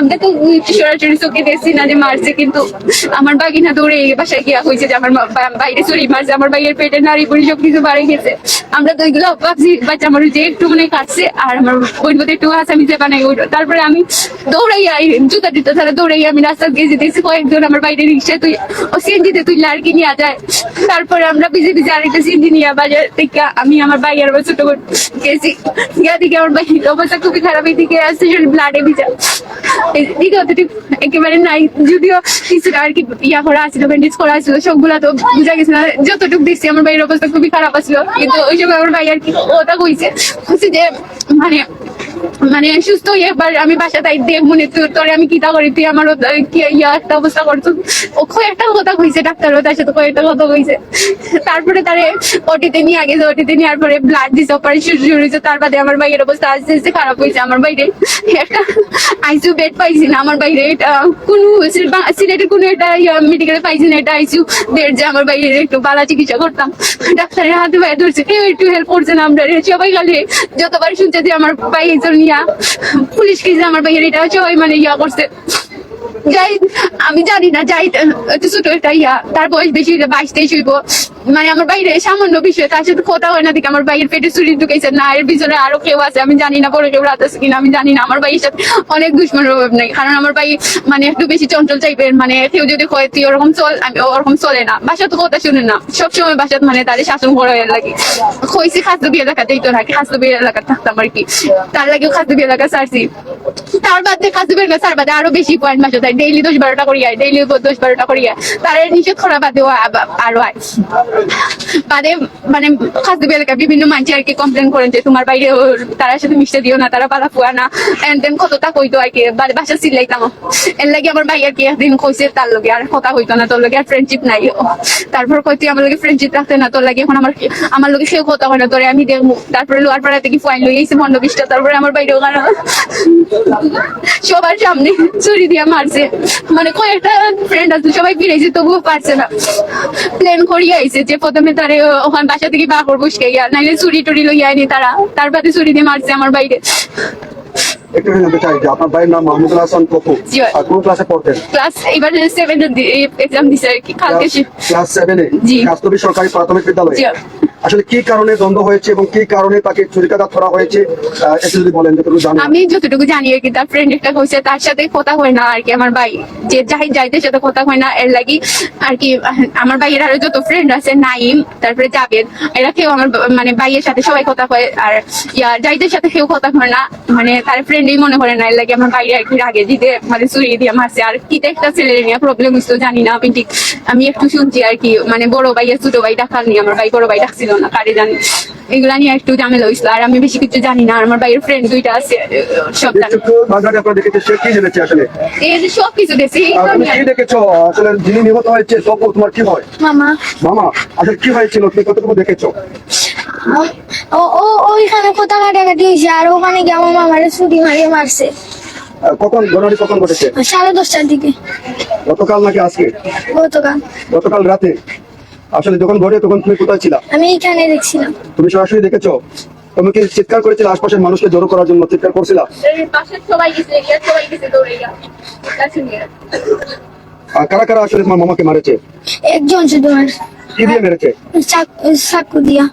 আমরা তো সরাসরি চোখে দেখছি না যে মারছে, কিন্তু আমার বাগিনা দৌড়ে এই বাসায় গিয়া হয়েছে যে আমার বাইরে চুরি মারছে, আমার বাইরের পেটে নারী পুরি সব কিছু বাড়ে গেছে। আমরা তো ওইগুলো ভাবছি, বাচ্চা আমার যে একটু মনে কাটছে আর আমার বোন বোধ একটু আসামি যে বানাই তারপরে আমি দৌড়াই আই জুতা দিতে তারা দৌড়াই আমি রাস্তা গেছি দেখছি কয়েকজন আমার বাইরে রিক্সা তুই ও সিএনজিতে তুই লাড়কি নিয়ে যায়। তারপরে আমরা বিজে ভিজে আরেকটা সিএনজি নিয়ে বাজার থেকে আমি আমার বাইয়ের আবার ছোট গেছি। গিয়া দিকে আমার বাইরের অবস্থা খুবই খারাপ, এদিকে আসছে ব্লাডে ভিজা। এদিকে অতটুকু একেবারে নাই। যদিও কিছুটা আর কি ইয়া করা আছিল ব্যান্ডেজ করা আছিল, সবগুলা তো বুঝা গেছে না। যতটুকু দেখছি, আমার ভাইয়ের অবস্থা খুবই খারাপ আছিল। কিন্তু ওই সময় আমার ভাই আর কি ওটা কইছে যে মানে মানে সুস্থ হয়ে এবার আমি বাসা তাই দেখ মনে তোর আমি কিতা করি, তুই আমার ইয়া একটা অবস্থা করছ ও কয়েকটা কথা কইছে ডাক্তারও, তার সাথে কয়েকটা কথা কইছে। তারপরে তারে ওটিতে নিয়ে আগে ওটিতে নেওয়ার পরে ব্লাড দিছে অপারেশন শুরু হয়েছে, তার বাদে আমার ভাইয়ের অবস্থা আস্তে আস্তে খারাপ হয়েছে আমার বাইরে। একটা আইসিউ বেড পাইছি না, আমার বাইরে এটা কোনো সিল- সিলেটের কোনো একটা মেডিকেলে পাইছি না এটা আইসিউ বেড যে আমার বাইরে একটু বালা চিকিৎসা করতাম। ডাক্তারের হাতে বাইরে ধরছে, কেউ একটু হেল্প করছে না আমরা, সবাই খালি যতবার শুনছে যে আমার একজন ইয়া পুলিশ কি যে আমার ভাইয়ের এটা হচ্ছে ওই মানে ইয়া করছে। যাই, আমি জানি না, যাই ছোট একটা ইয়া, তার বয়স বেশি বাইশ, তেইশ হইব। মানে আমার বাইরে সামান্য বিষয়, তার সাথে কথা হয় না আমার বাইরের পেটে চুরি ঢুকেছে, না, এর পিছনে আরও কেউ আছে, আমি জানি না বড় কেউ রাত আছে কিনা, আমি জানি না, আমার ভাইয়ের সাথে অনেক দুশ্মনের অভাব নাই, কারণ আমার ভাই মানে একটু বেশি চঞ্চল মানে কেউ যদি কয়, তুই ওরকম চল, আমি ওরকম চলে না বাসা তো কথা শুনে না, সবসময় বাসাত মানে তাদের শাসন করা হয়ে লাগে। কইছি খাদ্য বিয়ে এলাকাতেই তো নাকি খাদ্য বিয়ে এলাকা থাকতাম আর কি, তার লাগেও খাদ্য বিয়ে এলাকা ছাড়ছি। তার বাদে খাদ্য বিয়ে ছাড় বাদে আরও বেশি পয়েন্ট তাই ডেইলি দশ বারোটা করি আয় ডেইলি দশ বারোটা করি আয়। তার করা বাদেও আ- আরও আয়। বাদে মানে বিয়ে এলাকা বিভিন্ন মানুষ আর কি কমপ্লেন করেন যে তোমার বাইরে তার সাথে মিশতে দিও না, তারা পালা ফুয়া না। এন্ড দেন কতটা কইতো আর কি, বাদে বাসা চিল্লাইতাম। এর লাগে আমার ভাই আর কি একদিন কইছে তার লগে আর কথা হইতো না, তোর লগে আর ফ্রেন্ডশিপ নাই। তারপর কইতে আমার লগে ফ্রেন্ডশিপ রাখতে না, তোর লাগে এখন আমার আমার লগে সেও কথা হয় না, তোরে আমি দেখব তারপরে লোয়ার পাড়া থেকে ফাইন লই আইছে মন্ড বিশটা তারপরে আমার বাইরে ওখানে সবার সামনে চুরি দিয়া মারছে। মানে কয়েকটা ফ্রেন্ড আছে, সবাই ফিরেছে তবুও পারছে না। প্ল্যান করিয়ে আইছে যে প্রথমে তারে, ওখান বাসা থেকে বা করব গিয়া, নাইলে চুরি টুরি লইয়া আইনি তারা। তার বাদে চুরি দিয়ে মারছে আমার বাইরে। একটু জানতে চাই যে আপনার ভাইয়ের নাম মাহমুদুল হাসান কপু কোন ক্লাসে পড়তেন? ক্লাস এবার সেভেন এক্সাম দিছে আর কি কালকে ক্লাস সেভেনে কাস্তবী সরকারি প্রাথমিক বিদ্যালয়ে? আসলে কি কারণে দ্বন্দ্ব হয়েছে এবং কি কারণে তাকে ছুরিকাঘাত করা হয়েছে? আহ, যদি বলেন যতটুকু জানেন। আমি যতটুকু জানি আর কি তার ফ্রেন্ড একটা কইছে তার সাথে কথা হয় না আর কি আমার ভাই। যে যাই যাইতে সাথে কথা হয় না এর লাগি আর কি আমার ভাইয়ের আরও যত ফ্রেন্ড আছে নাইম তারপরে জাবেদ এরা কেউ আমার মানে ভাইয়ের সাথে সবাই কথা হয় আর ইয়া যাইদের সাথে কেউ কথা হয় না মানে তার ফ্রেন্ডই মনে করে না লাগে আমার বাইরে আর কি আগে দিতে মানে চুরি দিয়ে মারছে। আর কি একটা ছেলের নিয়ে প্রবলেম হইতো জানি না আমি ঠিক আমি একটু শুনছি আর কি মানে বড় ভাই আর ছোট ভাই ডাকার নিয়ে আমার ভাই বড় ভাই ডাকছিল না কারে জানি। এগুলা নিয়ে একটু ঝামেলা হয়েছিল আর আমি বেশি কিছু জানি না আর আমার ভাইয়ের ফ্রেন্ড দুইটা আছে সব জানি। এই যে সব কিছু দেখছি আসলে যিনি নিহত হয়েছে তপু তোমার কি হয়? মামা। মামা আসলে কি হয়েছিল? তুমি কতটুকু দেখেছ? ও ও ওইখানে কোথা কাটাকাটি হয়েছে? আর ওখানে গিয়ে আমার মামারে ছুটি মারিয়ে মারছে। কখন? ঘটনাটি কখন ঘটেছে? সাড়ে দশটার দিকে। গতকাল নাকি আজকে? গতকাল। গতকাল রাতে। আসলে যখন ঘটে তখন তুমি কোথায় ছিলা? আমি এইখানে দেখছিলাম। তুমি সরাসরি দেখেছ? তুমি কি চিৎকার করেছিলে আশপাশের মানুষকে জড়ো করার জন্য চিৎকার করছিলা? কারা কারা আসলে তোমার মামাকে মারেছে? একজন শুধু কি দিয়ে মেরেছে? চাকু দিয়া।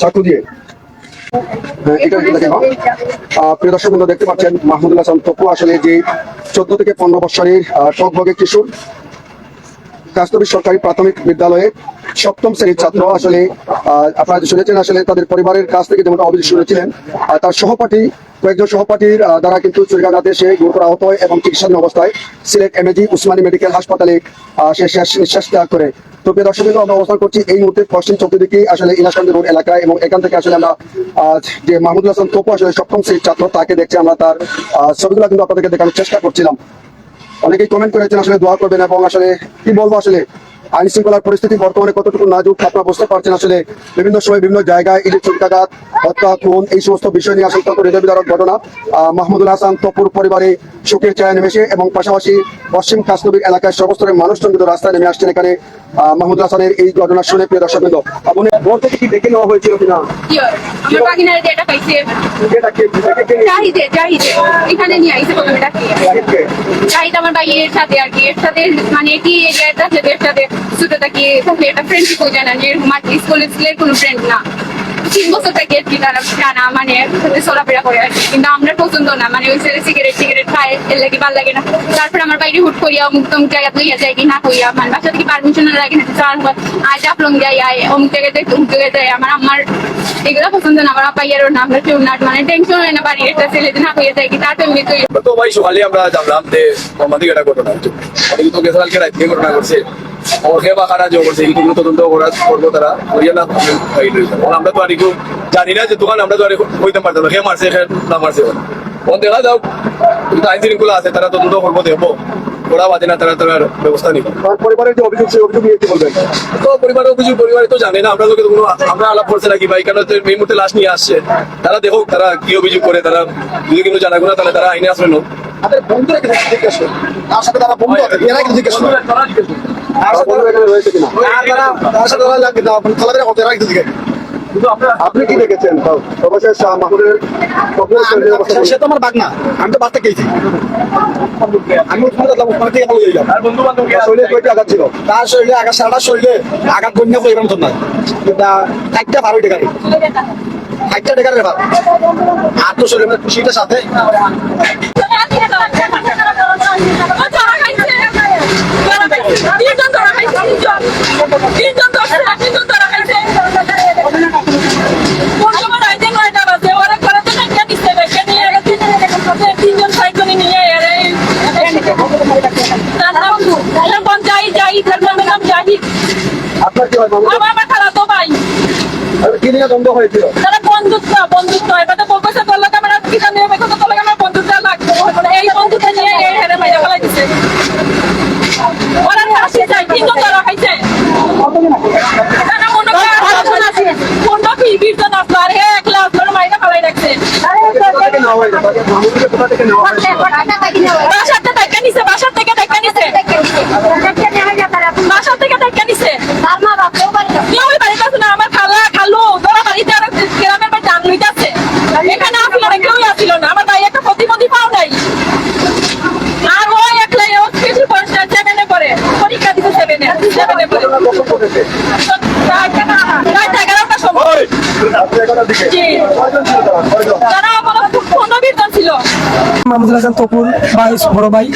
চাকু দিয়ে। হ্যাঁ। আহ, প্রিয় দর্শক বন্ধু দেখতে পাচ্ছেন মাহমুদুল হাসান তপু আসলে যে চোদ্দ থেকে পনেরো আহ, কিশোর। কাস্তবী সরকারি প্রাথমিক বিদ্যালয়ে সপ্তম শ্রেণির ছাত্র আসলে আপনারা শুনেছেন আসলে তাদের পরিবারের কাছ থেকে যেমন অভিযোগ শুনেছিলেন তার সহপাঠী কয়েকজন সহপাঠীর দ্বারা কিন্তু চুরিকাঘাতে সে গুরুতর আহত হয় এবং চিকিৎসাধীন অবস্থায় সিলেট এমএজি উসমানী মেডিকেল হাসপাতালে সে শেষ নিঃশ্বাস ত্যাগ করে। তো প্রিয় দর্শক আমরা অবস্থান করছি এই মুহূর্তে পশ্চিম চৌকিদিকে আসলে ইলাসকান্দি রোড এলাকায় এবং এখান থেকে আসলে আমরা যে মাহমুদুল হাসান তোপু আসলে সপ্তম শ্রেণির ছাত্র, তাকে দেখছি আমরা তার ছবিগুলো কিন্তু আপনাদেরকে দেখানোর চেষ্টা করছিলাম। অনেকেই কমেন্ট করেছেন, আসলে দোয়া করবেন এবং আসলে কি বলব আসলে? আইন শৃঙ্খলার পরিস্থিতি বর্তমানে কতটুকু নাজুক আপনারা বুঝতে পারছেন। আসলে বিভিন্ন সময় বিভিন্ন জায়গায় ইলিশ চুরিকাঘাত হত্যা খুন এই সমস্ত বিষয় নিয়ে আসলে হৃদয় বিদারক ঘটনা। মাহমুদুল হাসান তপুর পরিবারে সুখের চায় নেমেছে এবং পাশাপাশি পশ্চিম কাশ্মীর এলাকায় সর্বস্তরের মানুষজন কিন্তু রাস্তায় নেমে আসছেন এখানে। হাসানের এই ঘটনা শুনে প্রিয় দর্শক বৃন্দ আপনি থেকে কি ডেকে নেওয়া হয়েছিল কিনা? আমার এখানে নিয়ে আইছে প্রথমে ডাকিয়ে কে? জাহিদ আমার সাথে আর কি এর সাথে মানে কি এর সাথে? থাকি থাকলে এটা ফ্রেন্ডশিপ হয়ে যায় না যে স্কুলের কোনো ফ্রেন্ড না। তিন বছর থেকে আর কি তারা জানা মানে চলাফেরা করে আর কিন্তু আমরা পছন্দ না মানে ওই ছেলে সিগারেট সিগারেট খায়, এর লাগে ভালো লাগে না। তারপরে আমার বাইরে হুট করিয়া অমুক তমুক জায়গা লইয়া যায় কি না কইয়া মানে বাসা থেকে পারমিশন লাগে না চার আয় চাপলং যাই, আয়, অমুক জায়গায় যাই তমুক জায়গায় যাই আমার আমার এগুলো পছন্দ না, আমার পাইয়ারও না, আমরা কেউ না মানে টেনশন হয় না বাড়ির একটা ছেলে না কইয়া যায় কি তার এমনি তো তো ভাই সকালে আমরা জানলাম যে আমাদের এটা ঘটনা অনেকে তো কালকে রাত ঘটনা করছে ওকে বা কারা যে করছে এইগুলো তদন্ত করা করব তারা করিয়া না আমরা তো আর একটু জানি না যে দোকান আমরা তো আর হইতে পারতাম না কে মারছে কে না মারছে। ওন দেখা যাও কিন্তু আইন শৃঙ্খলা আছে তারা তদন্ত করব দেখব। ওরা বাদে না তারা তার ব্যবস্থা নিবে। তার পরিবারের যে অভিযোগ সেই অভিযোগ নিয়ে কি বলবেন? তো পরিবারের অভিযোগ পরিবারে তো জানে না আমরা লোকে তো কোনো আমরা আলাপ করছে নাকি ভাই কেন এই মুহূর্তে লাশ নিয়ে আসছে? তারা দেখো তারা কি অভিযোগ করে তারা যদি কিন্তু জানা না তাহলে তারা আইনে আসবে না। তাদের বন্ধুরা কিন্তু জিজ্ঞেস করে তার সাথে তারা বন্ধু আছে এরা কিন্তু জিজ্ঞেস করে? তার সাথে তার খেলাধুলা করতে এরা কিন্তু জিজ্ঞেস আপনি কি দেখেছেন? অবস্থা সে- তো আমার বাগ না আমি তো বাচ্চা খেয়েছি আমি থেকে ভালো শরীরে কয়টি আঘাত ছিল? তার শরীরে আঘাত সারা শরীরে আঘাত গণ্য করে এরকম তো না একটা ভালো টেকারে একটা টেকারে ভালো। আর তো শরীরে খুশিটার সাথে। আপনার কি হয় মাহমুদ আমার খালাতো ভাই। কি নিয়ে দ্বন্দ্ব হয়েছিল বন্ধুত্ব বন্ধুত্ব। এবার তো বলছে তোর লোক আমার কিনা নিয়ে বেকো তোর লোক আমার বন্ধুত্ব লাগবে। এই বন্ধুত্ব নিয়ে এই হেরে মাইরা ফেলাই দিছে। ওরা হাসি যায় কিন্তু তারা খাইছে তো বাসার থেকে দেখা নিছে। বাসার থেকে দেখা নিছে। বাসার থেকে দেখা নিছে আছে না আমার খালা খালু তোরা বাড়িতে আর গ্রামের বাড়িতে আন লইতাছে এখানে আসলো না কেউই আসছিল না আমার ভাই একটা প্রতিমন্ত্রী পাও নাই আর ও একলাই ও কিছু পড়াশোনা সেভেনে পড়ে পরীক্ষা দিতে সেভেনে সেভেনে পড়ে কখন করেছে রাত এগারোটার সময় আপনি এগারোটার দিকে জি। কয়জন ছিল তারা মাহমুদুল হাসান তপুর ভাই, বড় ভাই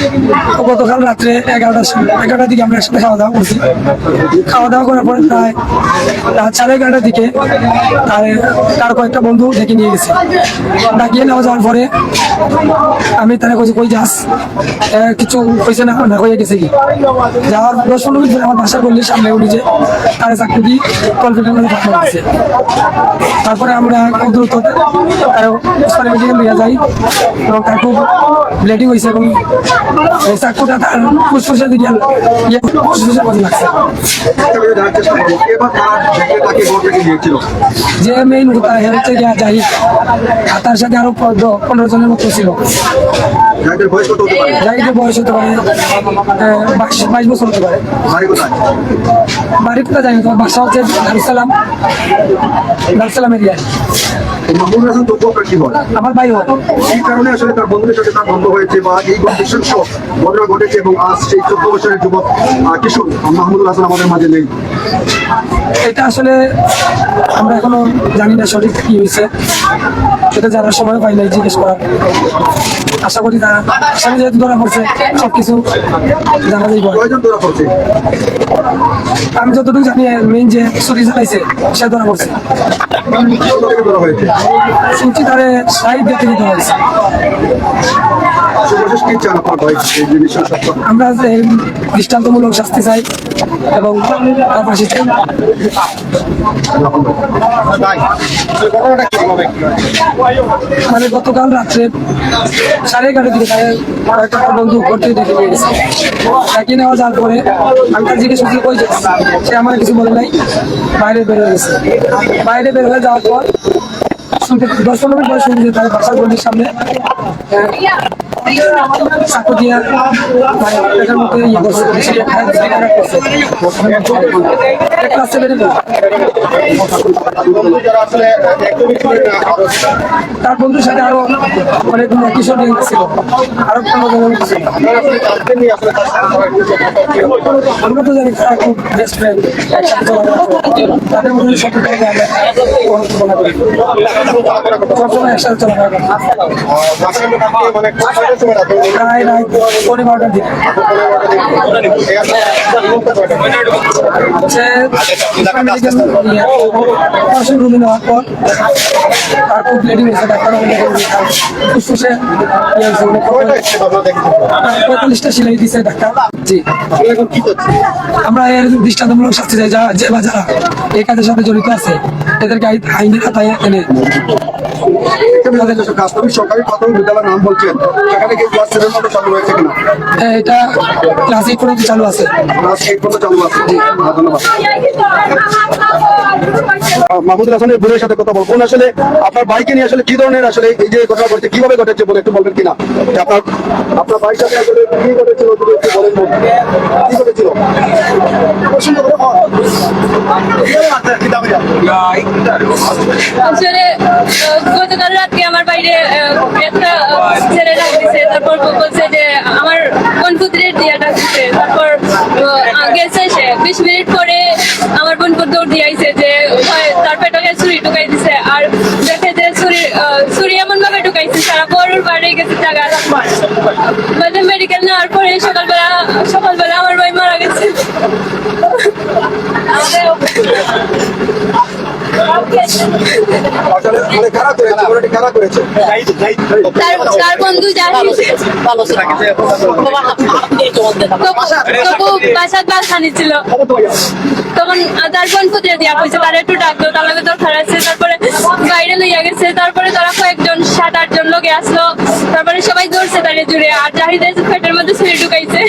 তো গতকাল রাত্রে এগারোটার সময় এগারোটার দিকে আমরা একসাথে খাওয়া দাওয়া করছি। খাওয়া দাওয়া করার পরে প্রায় রাত সাড়ে এগারোটার দিকে তার তার কয়েকটা বন্ধু ডেকে নিয়ে গেছে। ডাকিয়ে নেওয়া যাওয়ার পরে আমি তারা কইছি, কই যাস? কিছু কইছে না না, হয়ে গেছে কি? যাওয়ার দশ পনেরো মিনিট আমার বাসা করলে সামনে উঠে যে তার চাকরি দিয়ে মধ্যে পাঠানো হয়েছে তারপরে আমরা খুব দ্রুত তার মেডিকেল নিয়ে যাই এবং তার খুব ব্লিডিং হয়েছে এবং চাকুটা তার ফুসফুসের দিকে ইয়ে ফুসফুসের লাগছে থেকে জানার চেষ্টা করব কে বা কারা ডেকে তাকে ঘর থেকে নিয়েছিল যে মেইন হচ্ছে গিয়া যাই আর তার সাথে আরও পনেরো- জনের মতো ছিল। যাদের বয়স হতে পারে হতে বাইশ বাইশ বছর হতে পারে। বাড়ি কোথায়? জানি তোমার বাসা হচ্ছে দারুসালাম দারুসালাম এরিয়ায়। মাহমুদ হাসান আমার ভাই এই কারণে আসলে তার বন্ধুদের সাথে তার বন্ধ হয়েছে বা এই ঘটনা ঘটেছে এবং আজ সেই চোদ্দ বছরের যুবক কিশোর মাহমুদুল হাসান আমাদের মাঝে নেই। এটা আসলে আমরা এখনও জানি না সঠিক কি হয়েছে। সেটা জানার সময় পাই নাই জিজ্ঞেস করার। আশা করি তারা আসামি যেহেতু ধরা পড়ছে সবকিছু জানা যাই ধরা পড়ছে? আমি যতটুকু জানি মেইন যে ছুটি জানাইছে সে ধরা পড়ছে। কত থেকে ধরা শুনছি তারে সাইড দেখে দিতে হয়েছে সর্বশেষ কি চান আপনার ভাই? এই জিনিসের সত্য আমরা যে দৃষ্টান্তমূলক শাস্তি চাই এবং তার পাশে চাই। মানে গতকাল রাত্রে সাড়ে এগারোটার দিকে তাদের কয়েকটা বন্ধু ঘর থেকে ডেকে নিয়ে গেছে। ডেকে নেওয়া যাওয়ার পরে আমি তার জিজ্ঞেস করছি কই সে আমার কিছু বলে নাই। বাইরে বের হয়ে গেছে। বাইরে বের হয়ে যাওয়ার পর দশ পনেরো মিনিট শুনছি যে তার বাসার গলির সামনে তার বন্ধুর সাথে আরও অনেক কিশোর ছিল। আরও আমার তো জানি তারা খুব বেস্ট ফ্রেন্ড তাদের মধ্যে করে আমরা একসাথে চলাফেরা করি দেখেছেন? পঁয়তাল্লিশটা দিছে ডাক্তার? আমরা এর দৃষ্টান্তমূলক শাস্তি চাই যা যে বা যারা এই কাজের সাথে জড়িত আছে, এদেরকে আইন- আইনের আওতায় এনে সরকারি প্রাথমিক বিদ্যালয়ের নাম বলছেন সেখানে কি ক্লাস সেভেন মতো চালু হয়েছে কিনা? এটা ক্লাস এইট পর্যন্ত চালু আছে। ক্লাস এইট পর্যন্ত চালু আছে। জি। ধন্যবাদ। মাহমুদুল হাসানের বোনের সাথে কথা বলব। আসলে আপনার বাইকে নিয়ে আসলে কি ধরনের আসলে এই যে ঘটনা ঘটেছে কীভাবে ঘটেছে বলে একটু বলবেন কিনা? আপনার আপনার বাইক সাথে আসলে কি ঘটেছিল যদি একটু বলেন। কি ঘটেছিল? আসলে গতকাল রাত্রে আমার বাইরে একটা ছেলে ডাক দিছে তারপর বলছে যে আমার বোন পুত্রের দিয়া ডাক দিছে, তারপর গেছে সে। বিশ মিনিট পরে আমার বোন দৌড় দিয়ে যে তার পেটকে ছুরি ঢুকাই দিছে, আর দেখে যে ছুরি ছুরি এমন ভাবে ঢুকাইছে, সারা বড়ুর বাইরে গেছে জায়গা মানে মেডিকেল নেওয়ার পরে সকালবেলা সকালবেলা আমার ভাই মারা গেছে আসলে মানে কারা করেছে ঘটনাটি কারা করেছে তার তবু বাসাত বাসানি ছিল তখন তার বোন পুত্রে দিয়া কইছে তার একটু ডাকতো তার লগে দরকার আছে তারপরে বাইরে লইয়া গেছে তারপরে তারা কয়েকজন সাত আট জন লোকে আসলো তারপরে সবাই দৌড়ছে তারে জুড়ে আর জাহিদের পেটের মধ্যে ছুরি ঢুকাইছে